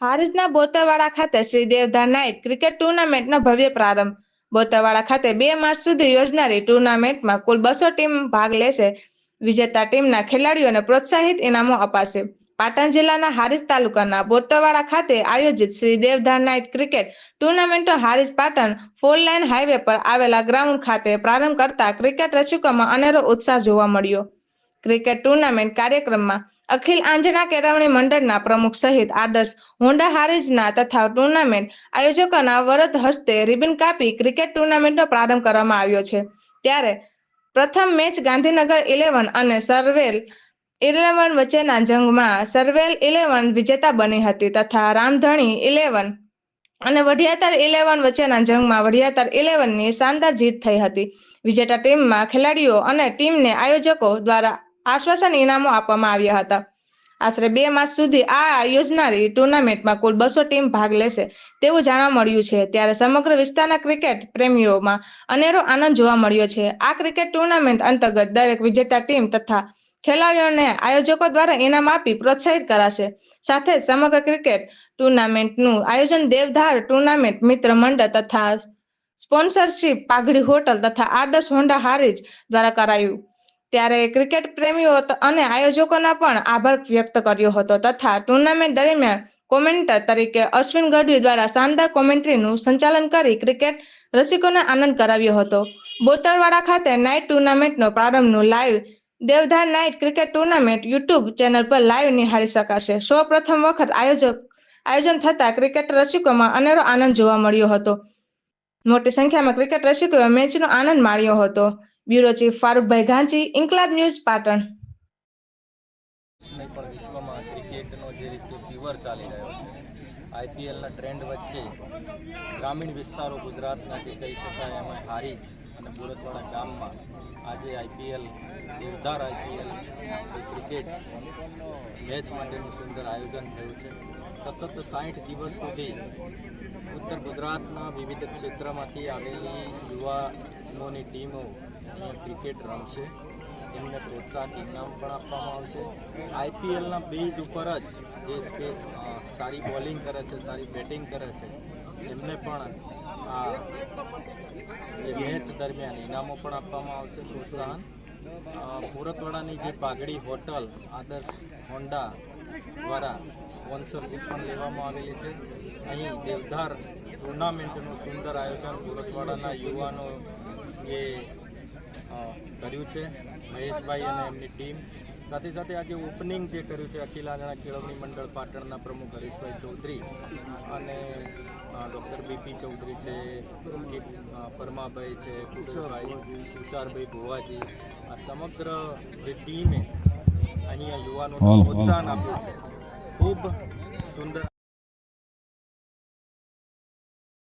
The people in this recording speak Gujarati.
હારીજના બોતાવાડા ખાતે શ્રી દેવધા નાઇટ ક્રિકેટ ટુર્નામેન્ટનો ભવ્ય પ્રારંભ. બોતાવાડા ખાતે બે માર્ચ સુધી યોજનારી ટુર્નામેન્ટમાં કુલ બસો ટીમ ભાગ લેશે. વિજેતા ટીમના ખેલાડીઓને પ્રોત્સાહિત ઇનામો અપાશે. પાટણ જિલ્લાના હારીજ તાલુકાના બોતાવાડા ખાતે આયોજિત Shri Devdha night cricket ટુર્નામેન્ટનો Harij Patan four line highway પર આવેલા ગ્રાઉન્ડ ખાતે પ્રારંભ કરતા ક્રિકેટ રસિકોમાં અનેરો ઉત્સાહ જોવા મળ્યો. ક્રિકેટ ટુર્નામેન્ટ કાર્યક્રમમાં અખિલ આંજણા કેળવણી મંડળના પ્રમુખ સહિત આદર્શ હોન્ડા હારીજના તથા ટુર્નામેન્ટ આયોજકોના વરદ હસ્તે રિબન કાપી ક્રિકેટ ટુર્નામેન્ટનો પ્રારંભ કરવામાં આવ્યો છે. ત્યારે પ્રથમ મેચ ગાંધીનગર ઇલેવન અને સર્વેલ ઇલેવન વચ્ચેના જંગમાં સર્વેલ ઇલેવન વિજેતા બની હતી તથા રામધણી ઇલેવન અને વઢિયાતર ઇલેવન વચ્ચેના જંગમાં વઢિયાતર ઇલેવનની શાનદાર જીત થઈ હતી. વિજેતા ટીમમાં ખેલાડીઓ અને ટીમને આયોજકો દ્વારા આશ્વાસન ઇનામો આપવામાં આવ્યા હતા. આશરે બે માસ સુધી આ યોજનારી ટુર્નામેન્ટમાં કુલ બસો ટીમ ભાગ લેશે તેવું જાણવા મળ્યું છે. ત્યારે સમગ્ર વિસ્તારના ક્રિકેટ પ્રેમીઓમાં અનેરો આનંદ જોવા મળ્યો છે. આ ક્રિકેટ ટુર્નામેન્ટ અંતર્ગત દરેક વિજેતા ટીમ તથા ખેલાડીઓને આયોજકો દ્વારા ઇનામ આપી પ્રોત્સાહિત કરાશે. સાથે સમગ્ર ક્રિકેટ ટુર્નામેન્ટનું આયોજન દેવધાર ટુર્નામેન્ટ મિત્ર મંડળ તથા સ્પોન્સરશિપ પાઘડી હોટલ તથા આદર્શ હોન્ડા હારીજ દ્વારા કરાયું. ત્યારે ક્રિકેટ પ્રેમીઓ અને આયોજકોના પણ આભાર વ્યક્ત કર્યો હતો. તથા ટુર્નામેન્ટ દરમિયાન કોમેન્ટર તરીકે અશ્વિન ગઢવી દ્વારા શાનદાર કોમેન્ટ્રીનું સંચાલન કરી ક્રિકેટ રસિકોને આનંદ કરાવ્યો હતો. બોતરવાડા ખાતે નાઇટ ટુર્નામેન્ટનો પ્રારંભનું live Devdhar night cricket tournament YouTube channel પર લાઈવ નિહાળી શકાશે. સૌ પ્રથમ વખત આયોજક આયોજન થતા ક્રિકેટ રસિકોમાં અનેરો આનંદ જોવા મળ્યો હતો. મોટી સંખ્યામાં ક્રિકેટ રસિકોએ મેચનો આનંદ માણ્યો હતો. બ્યુરો ચીફ ફારૂકભાઈ ગાંચી ઇન્કલાબ ન્યૂઝ પાટણ. પણ વિશ્વમાં ક્રિકેટનો જે રીતે ફીવર ચાલી રહ્યો છે, આઈપીએલના ટ્રેન્ડ વચ્ચે ગ્રામીણ વિસ્તારો ગુજરાતના જે કહી શકાય એમાં હારીજ અને બોરતવાડા ગામમાં આજે IPL, Devdhar IPL cricket match માટેનું સુંદર આયોજન થયું છે. સતત સાઠ દિવસ સુધી ઉત્તર ગુજરાતના વિવિધ ક્ષેત્રમાંથી આવેલી યુવાનોની ટીમો ક્રિકેટ રમશે. એમને પ્રોત્સાહક ઇનામ પણ આપવામાં આવશે. આઈપીએલના બેઝ ઉપર જ જે સારી બોલિંગ કરે છે, સારી બેટિંગ કરે છે, એમને પણ આ જે મેચ દરમિયાન ઇનામો પણ આપવામાં આવશે, પ્રોત્સાહન. સુરતવાડાની જે પાઘડી હોટલ આદર્શ હોન્ડા દ્વારા સ્પોન્સરશિપ પણ લેવામાં આવેલી છે. અહીં દેવધાર ટુર્નામેન્ટનું સુંદર આયોજન સુરતવાડાના યુવાનો જે કર્યું છે. મહેશભાઈ અને એમની ટીમ. સાથે સાથે આજે ઓપનિંગ જે કર્યું છે અખિલ આંજણા કેળવણી મંડળ પાટણના પ્રમુખ હરીશભાઈ ચૌધરી અને ડૉક્ટર બીપી ચૌધરી છે પરમાભાઈ છે કુશળભાઈ તુષારભાઈ ભુવાજી. આ સમગ્ર જે ટીમે અહીંયા યુવાનોને પ્રોત્સાહન આપ્યું છે. ખૂબ સુંદર